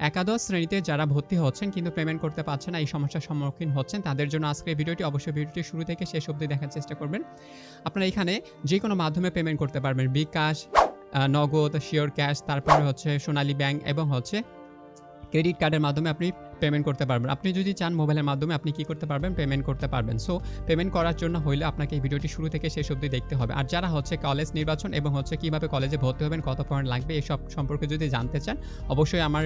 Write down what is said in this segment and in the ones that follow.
একাদশ শ্রেণীতে যারা ভর্তি হচ্ছেন কিন্তু পেমেন্ট করতে পারছেন না, এই সমস্যার সম্মুখীন হচ্ছেন, তাদের জন্য আজকের ভিডিওটি অবশ্যই ভিডিওটি শুরু থেকে শেষ অব্দি দেখার চেষ্টা করবেন। আপনারা এখানে যে কোনো মাধ্যমে পেমেন্ট করতে পারবেন, বিকাশ নগদ, শিওর ক্যাশ, তারপরে হচ্ছে সোনালী ব্যাংক এবং হচ্ছে ক্রেডিট কার্ডের মাধ্যমে আপনি পেমেন্ট করতে পারবেন। আপনি যদি চান মোবাইলের মাধ্যমে আপনি কি করতে পারবেন? পেমেন্ট করতে পারবেন। সো পেমেন্ট করার জন্য হইলে আপনাকে এই ভিডিওটি শুরু থেকে শেষ অবধি দেখতে হবে। আর যারা হচ্ছে কলেজ নির্বাচন এবং হচ্ছে কীভাবে কলেজে ভর্তি হবেন, কত পয়েন্ট লাগবে, এসব সম্পর্কে যদি জানতে চান, অবশ্যই আমার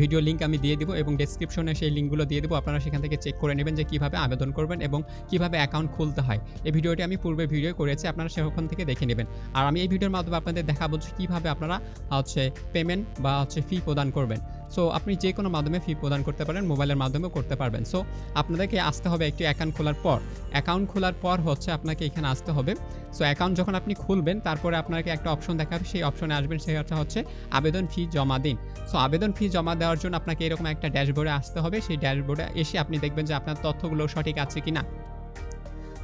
ভিডিও লিঙ্ক আমি দিয়ে দিব এবং ডেসক্রিপশনে সেই লিঙ্কগুলো দিয়ে দেবো। আপনারা সেখান থেকে চেক করে নেবেন যে কীভাবে আবেদন করবেন এবং কীভাবে অ্যাকাউন্ট খুলতে হয়। এই ভিডিওটি আমি পূর্বে ভিডিও করেছি, আপনারা সেখান থেকে দেখে নেবেন। আর আমি এই ভিডিওর মাধ্যমে আপনাদের দেখাবো যে কীভাবে আপনারা, হচ্ছে পেমেন্ট বা হচ্ছে ফি প্রদান করবেন। সো আপনি যে কোনো মাধ্যমে ফি প্রদান করতে পারেন, মোবাইলের মাধ্যমেও করতে পারবেন। সো আপনাদেরকে আসতে হবে একটি অ্যাকাউন্ট খোলার পর। অ্যাকাউন্ট খোলার পর হচ্ছে আপনাকে এখানে আসতে হবে। সো অ্যাকাউন্ট যখন আপনি খুলবেন, তারপরে আপনাকে একটা অপশন দেখাবে সেই অপশনে আসবেন, সেটা হচ্ছে আবেদন ফি জমা দিন। সো আবেদন ফি জমা দেওয়ার জন্য আপনাকে এরকম একটা ড্যাশবোর্ডে আসতে হবে। সেই ড্যাশবোর্ডে এসে আপনি দেখবেন যে আপনার তথ্যগুলো সঠিক আছে কি না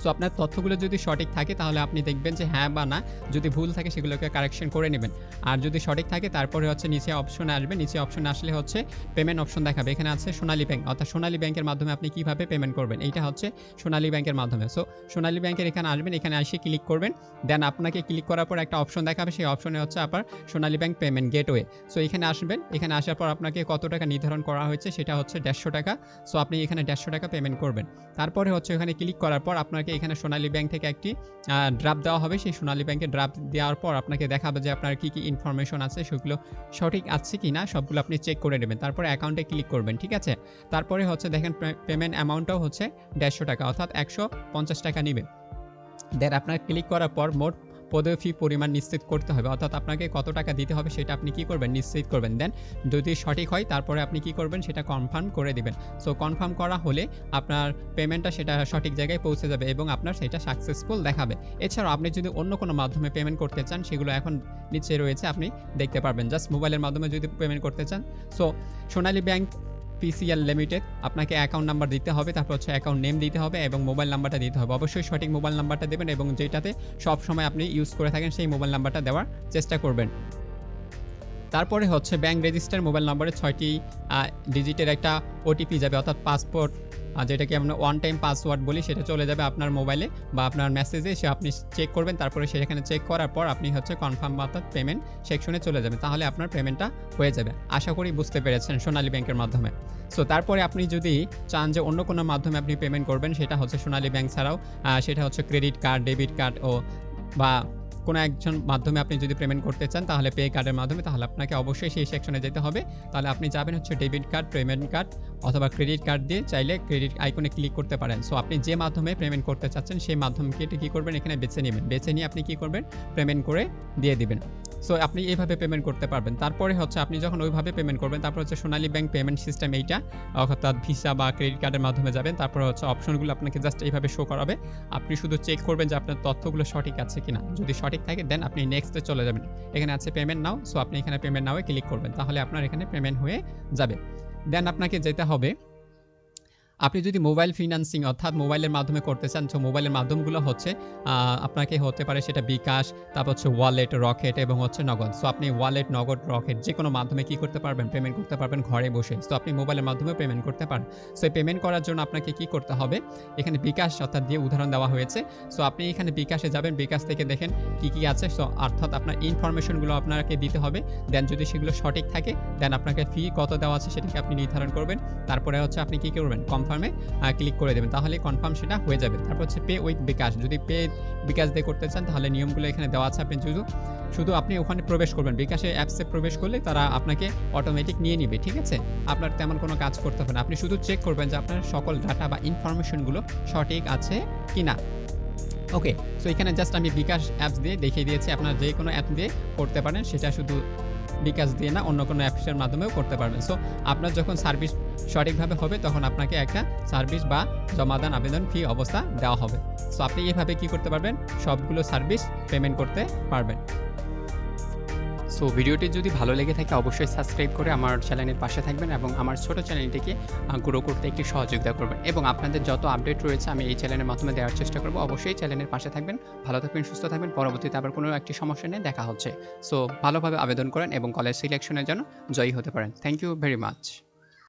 সো আপনার তথ্যগুলো যদি সঠিক থাকে, তাহলে আপনি দেখবেন যে হ্যাঁ বা না, যদি ভুল থাকে সেগুলোকে কারেকশন করে নেবেন। আর যদি সঠিক থাকে, তারপরে হচ্ছে নিচে অপশনে আসবে। নিচে অপশনে আসলে হচ্ছে পেমেন্ট অপশন দেখাবে। এখানে আছে সোনালী ব্যাংক অর্থাৎ সোনালী ব্যাংকের মাধ্যমে আপনি কীভাবে পেমেন্ট করবেন? এইটা হচ্ছে সোনালী ব্যাংকের মাধ্যমে। সো সোনালী ব্যাংকের এখানে আসবেন। এখানে এসে ক্লিক করবেন। দেন আপনাকে ক্লিক করার পর একটা অপশন দেখাবে। সেই অপশনে হচ্ছে আপনার Sonali bank payment gateway so এখানে আসবেন। এখানে আসার পর আপনাকে কত টাকা নির্ধারণ করা হয়েছে সেটা হচ্ছে দেড়শো টাকা। সো আপনি এখানে দেড়শো টাকা পেমেন্ট করবেন। তারপরে হচ্ছে এখানে ক্লিক করার পর আপনাকে এখানে সোনালী ব্যাংক থেকে একটি ড্রাফট দেওয়া হবে। সেই সোনালী ব্যাংকে ড্রাফট দেওয়ার পর আপনাকে দেখাবে যে আপনার কী কী ইনফরমেশন আছে, সেগুলো সঠিক আছে কি না, সবগুলো আপনি চেক করে নেবেন। তারপরে অ্যাকাউন্টে ক্লিক করবেন, ঠিক আছে? তারপরে হচ্ছে দেখেন পেমেন্ট অ্যামাউন্টটাও হচ্ছে দেড়শো টাকা, অর্থাৎ একশো পঞ্চাশ টাকা নেবেন। দেন আপনার ক্লিক করার পর মোট পদে ফি পরিমাণ নিশ্চিত করতে হবে, অর্থাৎ আপনাকে কত টাকা দিতে হবে সেটা আপনি কি করবেন, নিশ্চিত করবেন। দেন যদি সঠিক হয়, তারপরে আপনি কি করবেন, সেটা কনফার্ম করে দিবেন। সো কনফার্ম করা হলে আপনার পেমেন্টটা সেটা সঠিক জায়গায় পৌঁছে যাবে এবং আপনার সেটা সাকসেসফুল দেখাবে। এছাড়াও আপনি যদি অন্য কোনো মাধ্যমে পেমেন্ট করতে চান, সেগুলো এখন নিচে রয়েছে, আপনি দেখতে পারবেন। জাস্ট মোবাইলের মাধ্যমে যদি পেমেন্ট করতে চান। So Sonali bank PCL limited, আপনাকে অ্যাকাউন্ট নাম্বার দিতে হবে, তারপর হচ্ছে অ্যাকাউন্ট নেম দিতে হবে এবং মোবাইল নাম্বারটা দিতে হবে। অবশ্যই সঠিক মোবাইল নাম্বারটা দেবেন এবং যেটাতে সবসময় আপনি ইউজ করে থাকেন, সেই মোবাইল নাম্বারটা দেওয়ার চেষ্টা করবেন। তারপরে হচ্ছে ব্যাংক রেজিস্টার মোবাইল নম্বরে ছয়টি ডিজিটের একটা ওটিপি যাবে, অর্থাৎ পাসপোর্ট যেটাকে আমরা ওয়ান টাইম পাসওয়ার্ড বলি, সেটা চলে যাবে আপনার মোবাইলে বা আপনার মেসেজে সে আপনি চেক করবেন, তারপরে সেখানে চেক করার পর আপনি হচ্ছে কনফার্ম অর্থাৎ পেমেন্ট সেকশনে চলে যাবেন, তাহলে আপনার পেমেন্টটা হয়ে যাবে। আশা করি বুঝতে পেরেছেন সোনালী ব্যাংকের মাধ্যমে। সো তারপরে আপনি যদি চান যে অন্য কোনো মাধ্যমে আপনি পেমেন্ট করবেন, সেটা হচ্ছে সোনালী ব্যাংক ছাড়াও সেটা হচ্ছে ক্রেডিট কার্ড ডেবিট কার্ড ও বা কোনো একজন মাধ্যমে আপনি যদি পেমেন্ট করতে চান, তাহলে পে কার্ডের মাধ্যমে, তাহলে আপনাকে অবশ্যই সেই সেকশনে যেতে হবে। তাহলে আপনি যাবেন হচ্ছে ডেবিট কার্ড পেমেন্ট কার্ড অথবা ক্রেডিট কার্ড দিয়ে চাইলে ক্রেডিট আইকনে ক্লিক করতে পারেন। সো আপনি যে মাধ্যমে পেমেন্ট করতে চাচ্ছেন, সেই মাধ্যমকে কী করবেন? এখানে বেছে নেবেন। বেছে নিয়ে আপনি কী করবেন? পেমেন্ট করে দিয়ে দিবেন। সো আপনি এইভাবে পেমেন্ট করতে পারবেন। তারপরে হচ্ছে আপনি যখন ওইভাবে পেমেন্ট করবেন, তারপর হচ্ছে সোনালী ব্যাংক পেমেন্ট সিস্টেম এইটা, অর্থাৎ ভিসা বা ক্রেডিট কার্ডের মাধ্যমে যাবেন। তারপর হচ্ছে অপশনগুলো আপনাকে জাস্ট এইভাবে শো করাবে। আপনি শুধু চেক করবেন যে আপনার তথ্যগুলো সঠিক আছে কিনা। যদি সঠিক থাকে দেন আপনি নেক্সটে চলে যাবেন। এখানে আছে পেমেন্ট নাও সো আপনি এখানে পেমেন্ট নাওয়ে ক্লিক করবেন। তাহলে আপনার এখানে পেমেন্ট হয়ে যাবে। দেন আপনাকে যেতে হবে। আপনি যদি মোবাইল ফিনান্সিং অর্থাৎ মোবাইলের মাধ্যমে করতে চান, তো মোবাইলের মাধ্যমগুলো হচ্ছে আপনাকে হতে পারে সেটা বিকাশ, তারপর হচ্ছে ওয়ালেট, রকেট এবং হচ্ছে নগদ। সো আপনি ওয়ালেট, নগদ, রকেট যে কোনো মাধ্যমে কি করতে পারবেন? পেমেন্ট করতে পারবেন ঘরে বসে। সো আপনি মোবাইলের মাধ্যমে পেমেন্ট করতে পারেন। সো এই পেমেন্ট করার জন্য আপনাকে কি করতে হবে? এখানে বিকাশ অর্থাৎ দিয়ে উদাহরণ দেওয়া হয়েছে। সো আপনি এখানে বিকাশে যাবেন। বিকাশ থেকে দেখেন কি কি আছে। সো অর্থাৎ আপনার ইনফরমেশনগুলো আপনাকে দিতে হবে। দেন যদি সেগুলো সঠিক থাকে, দেন আপনাকে ফি কত দেওয়া আছে সেটাকে আপনি নির্ধারণ করবেন। তারপরে হচ্ছে আপনি কি করবেন? কনফার্মে ক্লিক করে দেবেন। তাহলে কনফার্ম সেটা হয়ে যাবে। তারপর হচ্ছে পে উইথ বিকাশ। যদি পে বিকাশ দিয়ে করতে চান, তাহলে নিয়মগুলো এখানে দেওয়া আছে আপনি শুধু শুধু আপনি ওখানে প্রবেশ করবেন। বিকাশে অ্যাপসে প্রবেশ করলে তারা আপনাকে অটোমেটিক নিয়ে নিবে, ঠিক আছে? আপনার তেমন কোনো কাজ করতে হবে না। আপনি শুধু চেক করবেন যে আপনার সকল ডাটা বা ইনফরমেশনগুলো সঠিক আছে কি না ওকে সো এখানে জাস্ট আমি বিকাশ অ্যাপস দিয়ে দেখিয়ে দিয়েছি। আপনার যে কোনো অ্যাপ দিয়ে করতে পারেন, সেটা শুধু বিকাশ দিয়ে না অন্য কোনো অ্যাপসের মাধ্যমেও করতে পারবেন। সো আপনার যখন সার্ভিস সঠিকভাবে হবে, তখন আপনাকে একটা সার্ভিস বা জমাদান আবেদন ফি অবস্থা দেওয়া হবে। সো আপনি এভাবে কি করতে পারবেন? সবগুলো সার্ভিস পেমেন্ট করতে পারবেন। সো ভিডিওটি যদি ভালো লেগে থাকে, অবশ্যই সাবস্ক্রাইব করে আমার চ্যানেলের পাশে থাকবেন এবং আমার ছোট চ্যানেলটিকে গ্রো করতে একটি সহযোগিতা করবেন। এবং আপনাদের যত আপডেট রয়েছে, আমি এই চ্যানেলের মাধ্যমে দেওয়ার চেষ্টা করব। অবশ্যই চ্যানেলের পাশে থাকবেন, ভালো থাকবেন, সুস্থ থাকবেন। পরবর্তীতে আবার কোনো একটি সমস্যা নিয়ে দেখা হচ্ছে। সো ভালোভাবে আবেদন করেন এবং কলেজ সিলেকশনের জন্য জয়ী হতে পারেন। Thank you very much